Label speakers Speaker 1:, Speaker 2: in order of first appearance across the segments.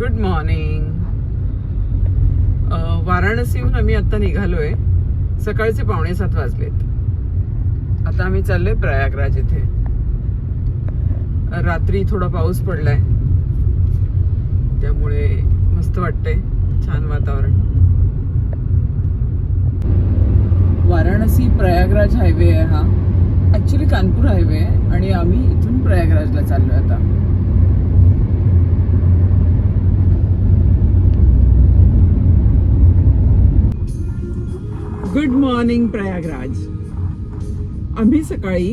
Speaker 1: Good morning वाराणसीहून आम्ही आता निघालोय. सकाळचे पावणे सात वाजलेत. आता आम्ही चाललोय प्रयागराज इथे. रात्री थोडा पाऊस पडलाय. त्यामुळे मस्त वाटतंय. छान वातावरण. वाराणसी प्रयागराज हायवे आहे हा. ऍक्च्युली कानपूर हायवे आहे आणि आम्ही इथून प्रयागराजला चाललोय आता. Good morning Prayagraj. आम्ही सकाळी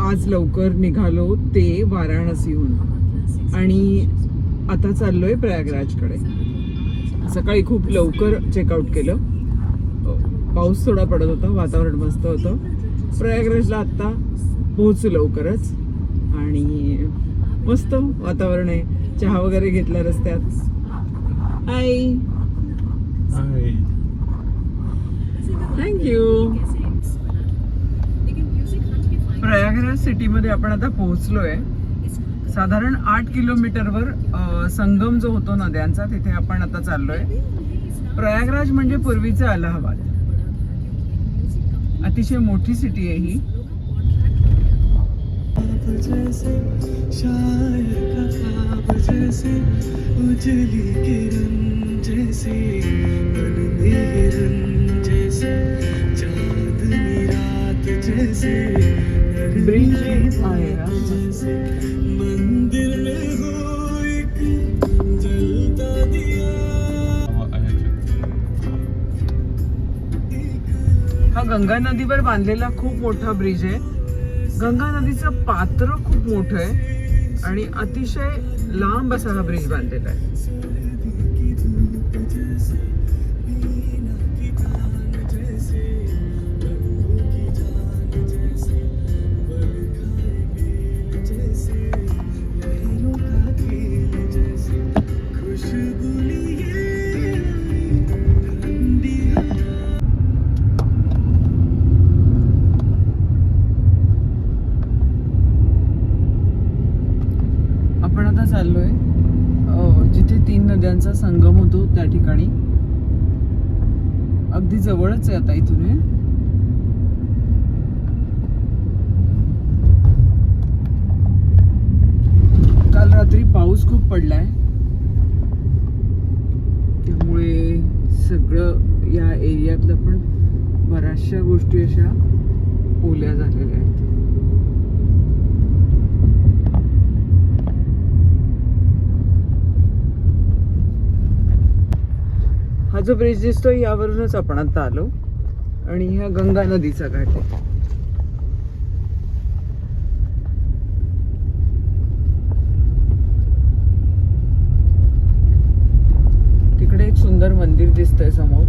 Speaker 1: आज लवकर निघालो ते वाराणसीहून. आणि आता चाललो आहे प्रयागराजकडे. सकाळी खूप लवकर चेकआउट केलं. पाऊस थोडा पडत होता वातावरण मस्त होतं. प्रयागराजला आत्ता पोहोचू लवकरच. आणि मस्त वातावरण आहे. चहा वगैरे घेतला रस्त्यात. हाय थँक्यू प्रयागराज सिटीमध्ये आपण आता पोहोचलोय. साधारण आठ किलोमीटरवर संगम जो होतो नद्यांचा तिथे आपण आता चाललोय. प्रयागराज म्हणजे पूर्वीचं अलाहाबाद. अतिशय मोठी सिटी आहे ही.
Speaker 2: जैसे उजली किरण जैसे
Speaker 1: ब्रिज आहे हा.
Speaker 2: मंदिर में हो एक जलता दिया
Speaker 1: हा गंगा नदीवर बांधलेला खूप मोठा ब्रिज आहे गंगा नदीचं पात्र खूप मोठं आहे आणि अतिशय लांब असा हा ब्रिज बांधलेला आहे त्या ठिकाणी. अगदी जवळच आहे आता इथून हे. काल रात्री पाऊस खूप पडलाय. त्यामुळे सगळं या एरियातलं पण बऱ्याचशा गोष्टी अशा ओल्या झालेल्या आहेत. हा जो ब्रिज दिसतोय यावरूनच आपण आता आलो. आणि ह्या गंगा नदीचा घाट आहे. तिकडे एक सुंदर मंदिर दिसतंय समोर.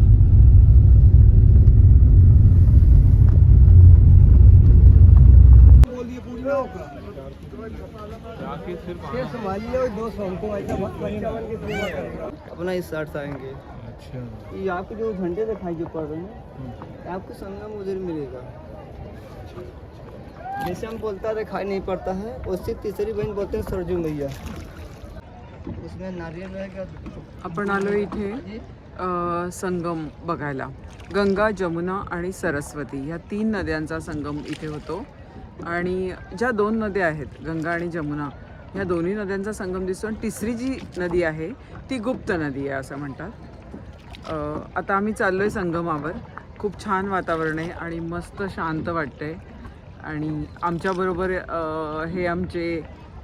Speaker 3: अपना इस साइड से आएंगे
Speaker 2: अच्छा।
Speaker 3: ये आपको जो झंडे दिखाई जो पड़ रहे हैं आपको संगम उधर मिलेगा। जैसे हम बोलता है दिखाई नहीं पड़ता है उससे तीसरी बहन बोलते हैं सरजू मैया। उसमें नारियल रहेगा
Speaker 1: आपण आलो इथे अ, संगम बघायला. गंगा जमुना आणि सरस्वती ह्या तीन नद्यांचा संगम इथे होतो. आणि ज्या दोन नद्या आहेत गंगा आणि जमुना ह्या दोन्ही नद्यांचा संगम दिसतो आणि तिसरी जी नदी आहे ती गुप्त नदी आहे असं म्हणतात. आता आम्ही चाललोय संगमावर. खूप छान वातावरण आहे आणि मस्त शांत वाटतंय. आणि आमच्याबरोबर हे आमचे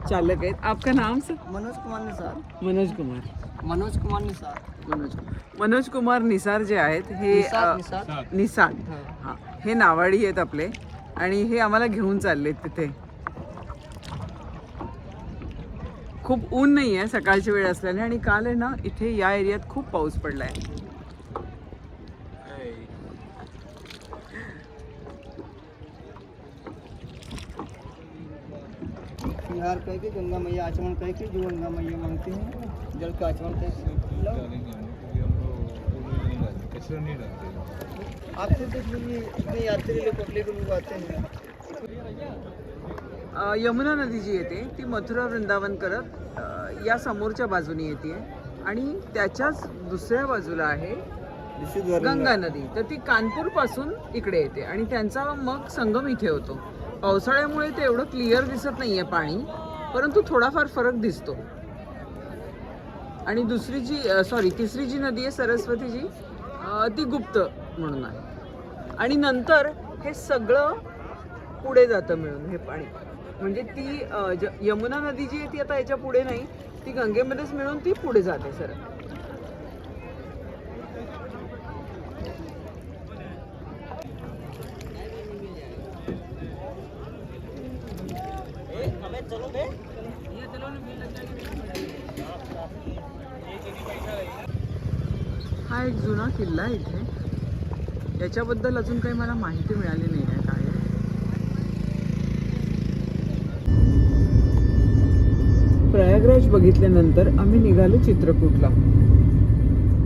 Speaker 1: चालक आहेत. आपका नाम सर?
Speaker 3: मनोज कुमार निसार.
Speaker 1: मनोज कुमार.
Speaker 3: मनोज कुमार निसार.
Speaker 1: मनोज मनोज कुमार निसार जे आहेत हे
Speaker 3: निसार हां.
Speaker 1: हां. नावाडी आहेत आपले. आणि हे आम्हाला घेऊन चाललेत तिथे. खूप ऊन नाही आहे सकाळची वेळ असल्याने. आणि काल आहे ना इथे या एरियात खूप पाऊस पडलाय.
Speaker 3: बिहार कह के गंगा मैया आचमन कह के जो गंगा मैया मांगते हैं जल का आचमन कह के। आप खुद देख लीजिए इतने यात्री लोग पब्लिक लोग आते हैं।
Speaker 1: यमुना नदी जी येते ती मथुरा वृंदावन करत या समोरच्या बाजूने येते आणि त्याच्याच दुसऱ्या बाजूला आहे. गंगा नदी. तर ती कानपूरपासून इकडे येते. आणि त्यांचा मग संगम इथे होतो. पावसाळ्यामुळे ते एवढं क्लिअर दिसत नाही आहे पाणी परंतु थोडाफार फरक दिसतो. आणि दुसरी जी सॉरी तिसरी जी नदी आहे सरस्वती जी ती गुप्त म्हणून आहे. आणि नंतर हे सगळं पुढे जातं मिळून हे पाणी. म्हणजे ती ज- यमुना नदी जी आहे ती आता याच्यापुढे नाही ती गंगेमध्येच मिळून ती पुढे जाते सरळ हा एक जुना किल्ला आहे इथे. याच्याबद्दल अजून काही मला माहिती मिळाली नाही आहे काय. प्रयागराज बघितल्यानंतर आम्ही निघालो चित्रकूटला.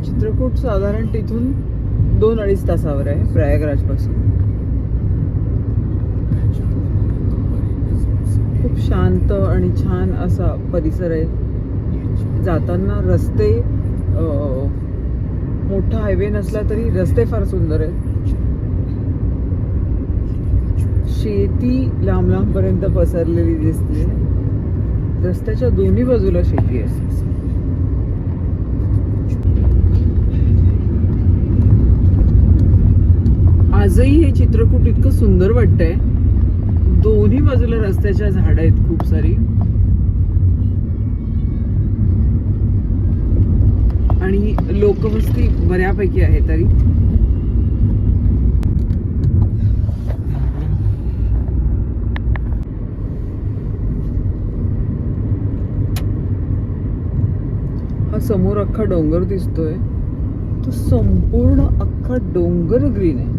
Speaker 1: चित्रकूट साधारण तिथून दोन अडीच तासावर आहे प्रयागराजपासून. खूप शांत आणि छान असा परिसर आहे. जाताना रस्ते मोठा हायवे नसला तरी रस्ते फार सुंदर आहेत. शेती लांब लांबपर्यंत पसरलेली दिसते. रस्त्याच्या दोन्ही बाजूला शेती आहे. आजही हे चित्रकूट इतकं सुंदर वाटतंय. दोन्ही बाजूला रस्त्याच्या झाड आहेत खूप सारी. आणि लोकवस्ती बऱ्यापैकी आहे तरी. हा समोर अख्खा डोंगर दिसतोय. तो संपूर्ण अख्खा डोंगर ग्रीन आहे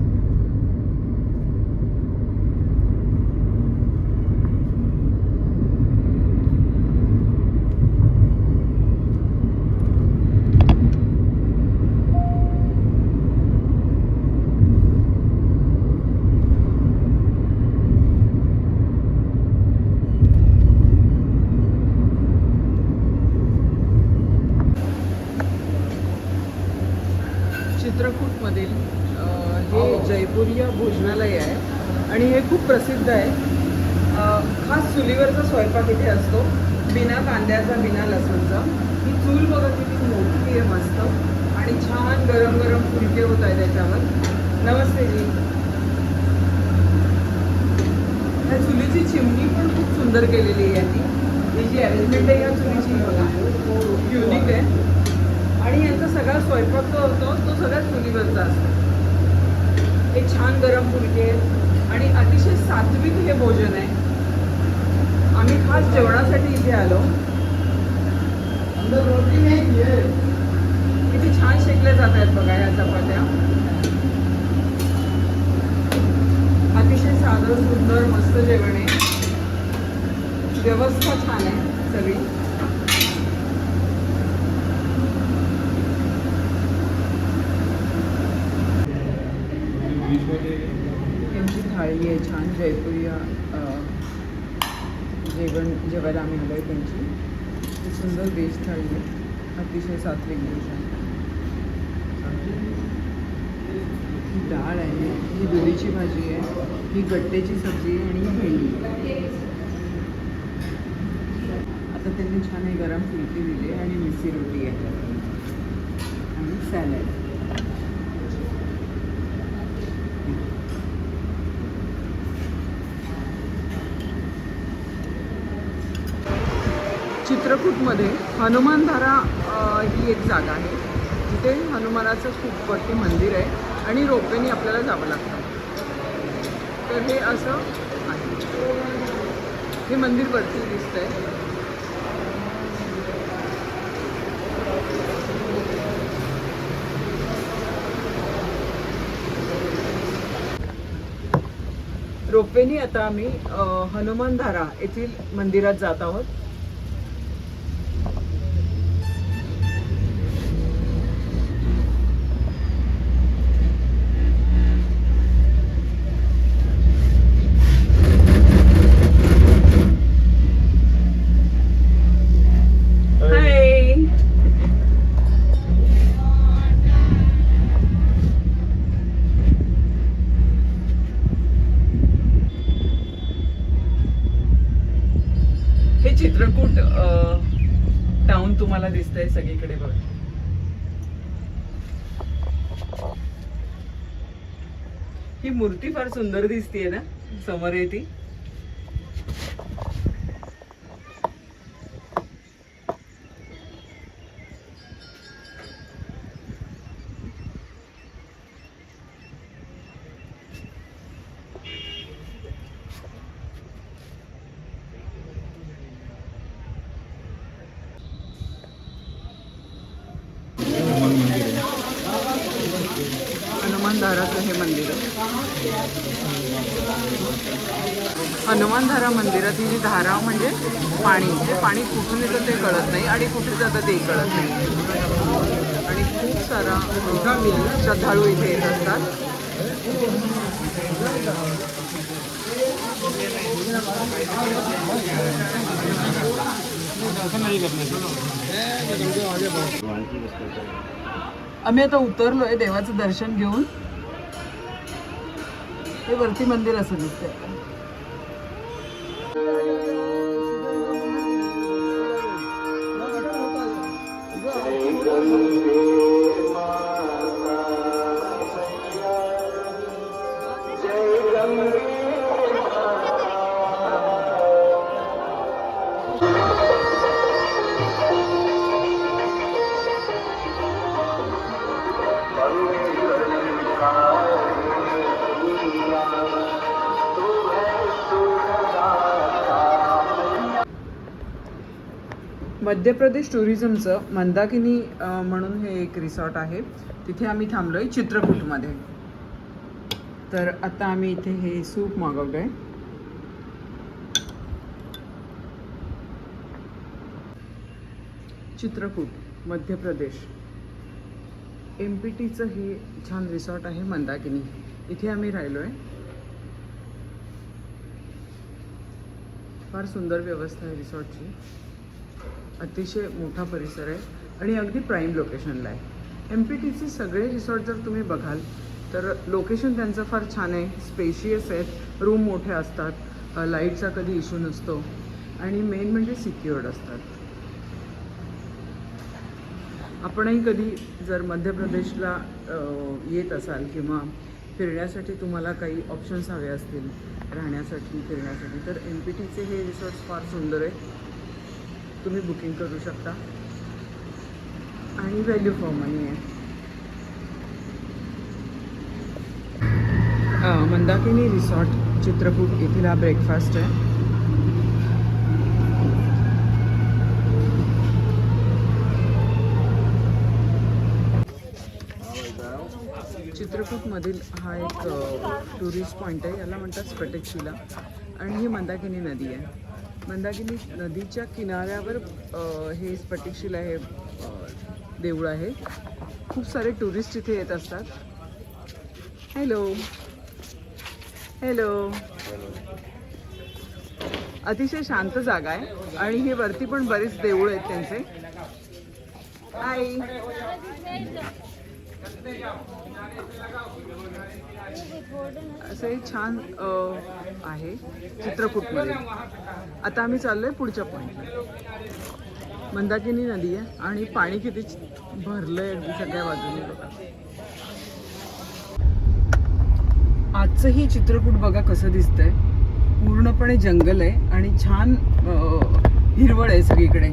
Speaker 1: चित्रकूटमधील अ, हे जयपुरिया भोजनालय आहे आणि हे खूप प्रसिद्ध आहे अ, खास चुलीवरचा स्वयंपाक इथे असतो बिना कांद्याचा बिना लसूणचा. ही चूल बघा किती मोठी आहे मस्त. आणि छान गरम गरम फुलके होत आहे त्याच्यावर. नमस्ते जी. ह्या चुलीची चिमणी पण खूप सुंदर केलेली आहे यांनी. ही जी अरेंजमेंट आहे या चुलीची बघा. युनिक आहे. आणि यांचा सगळा स्वयंपाक जो होतो तो सगळ्या चुलीवरचा असतो. हे छान गरम फुलके. आणि अतिशय सात्विक हे भोजन आहे. आम्ही खास जेवणासाठी इथे आलो. किती छान शेकल्या जात आहेत बघा या चपात्या. अतिशय साधं सुंदर मस्त जेवण आहे. व्यवस्था छान आहे सगळी. थाळी आहे छान जयपुरी जेवण जेवायला आम्ही आलो आहे त्यांची. ती सुंदर वेज थाळी आहे. अतिशय सात्विक डिश आहे. ही डाळ आहे ही दुधीची भाजी आहे ही गट्टेची सब्जी आहे आणि भेंडी. आता त्यांनी छान हे गरम फुलकी दिली आहे आणि मिरची रोटी आहे. आणि सॅलड चित्रकूटमध्ये हनुमानधारा ही एक जागा आहे. जिथे हनुमानाचं खूप वरती मंदिर आहे आणि रोपवेनी आपल्याला जावं लागतं. तर हे असं आहे. हे मंदिर वरती दिसतंय. रोपवेनी आता आम्ही हनुमानधारा येथील मंदिरात जात आहोत. तुम्हाला दिसतंय सगळीकडे बघा. ही मूर्ती फार सुंदर दिसतीये ना? समोर येते ती हनुमानधाराचं हे मंदिर आहे हनुमानधारा मंदिरातील जी धारा म्हणजे पाणी ते पाणी कुठून येतं ते कळत नाही आणि कुठे जातं तेही कळत नाही. आणि खूप सारा श्रद्धाळू इथे येत असतात. आम्ही आता उतरलोय देवाचं दर्शन घेऊन. हे वरती मंदिर असं दिसतंय. Thank you. मध्य प्रदेश टुरिझमचं मंदाकिनी म्हणून हे एक रिसॉर्ट आहे. तिथे आम्ही थांबलो आहे चित्रकूटमध्ये. तर आता आम्ही इथे हे सूप मागवलं आहे चित्रकूट मध्य प्रदेश. एम पी टीचं हे छान रिसॉर्ट आहे मंदाकिनी. इथे आम्ही राहिलो आहे फार सुंदर व्यवस्था आहे रिसॉर्टची. अतिशय मोठा परिसर आहे आणि अगदी प्राईम लोकेशनला आहे. एम पी टीचे सगळे रिसॉर्ट जर तुम्ही बघाल तर लोकेशन त्यांचं फार छान आहे. स्पेशियस आहेत. रूम मोठे असतात. लाईटचा कधी इश्यू नसतो. आणि मेन म्हणजे सिक्युअर्ड असतात. आपणही कधी जर मध्य प्रदेशला येत असाल किंवा फिरण्यासाठी तुम्हाला काही ऑप्शन्स हवे असतील राहण्यासाठी फिरण्यासाठी तर एम पी टीचे हे रिसॉर्ट्स फार सुंदर आहे. तुम्ही बुकिंग करू शकता. आणि व्हॅल्यू फॉर मनी आहे. मंदाकिनी रिसॉर्ट चित्रकूट येथील हा ब्रेकफास्ट आहे. चित्रकूटमधील हा एक टुरिस्ट पॉईंट आहे. याला म्हणतात स्फटिकशिला. आणि ही मंदाकिनी नदी आहे. मंदाकिनी नदीच्या किनाऱ्यावर हे स्फटिकशिला हे देऊळ आहे. खूप सारे टुरिस्ट इथे येत असतात. हॅलो हॅलो अतिशय शांत जागा आहे आणि हे वरती पण बरेच देऊळ आहेत त्यांचे. हाय असं हे छान आहे चित्रकूटमध्ये. आता आम्ही चाललोय पुढच्या पॉईंटला मंदाकिनी नदी आहे आणि पाणी किती भरलं भरलंय अगदी सगळ्या बाजूने बघा. आजचंही चित्रकूट बघा कसं दिसतंय. पूर्णपणे जंगल आहे आणि छान हिरवळ आहे सगळीकडे.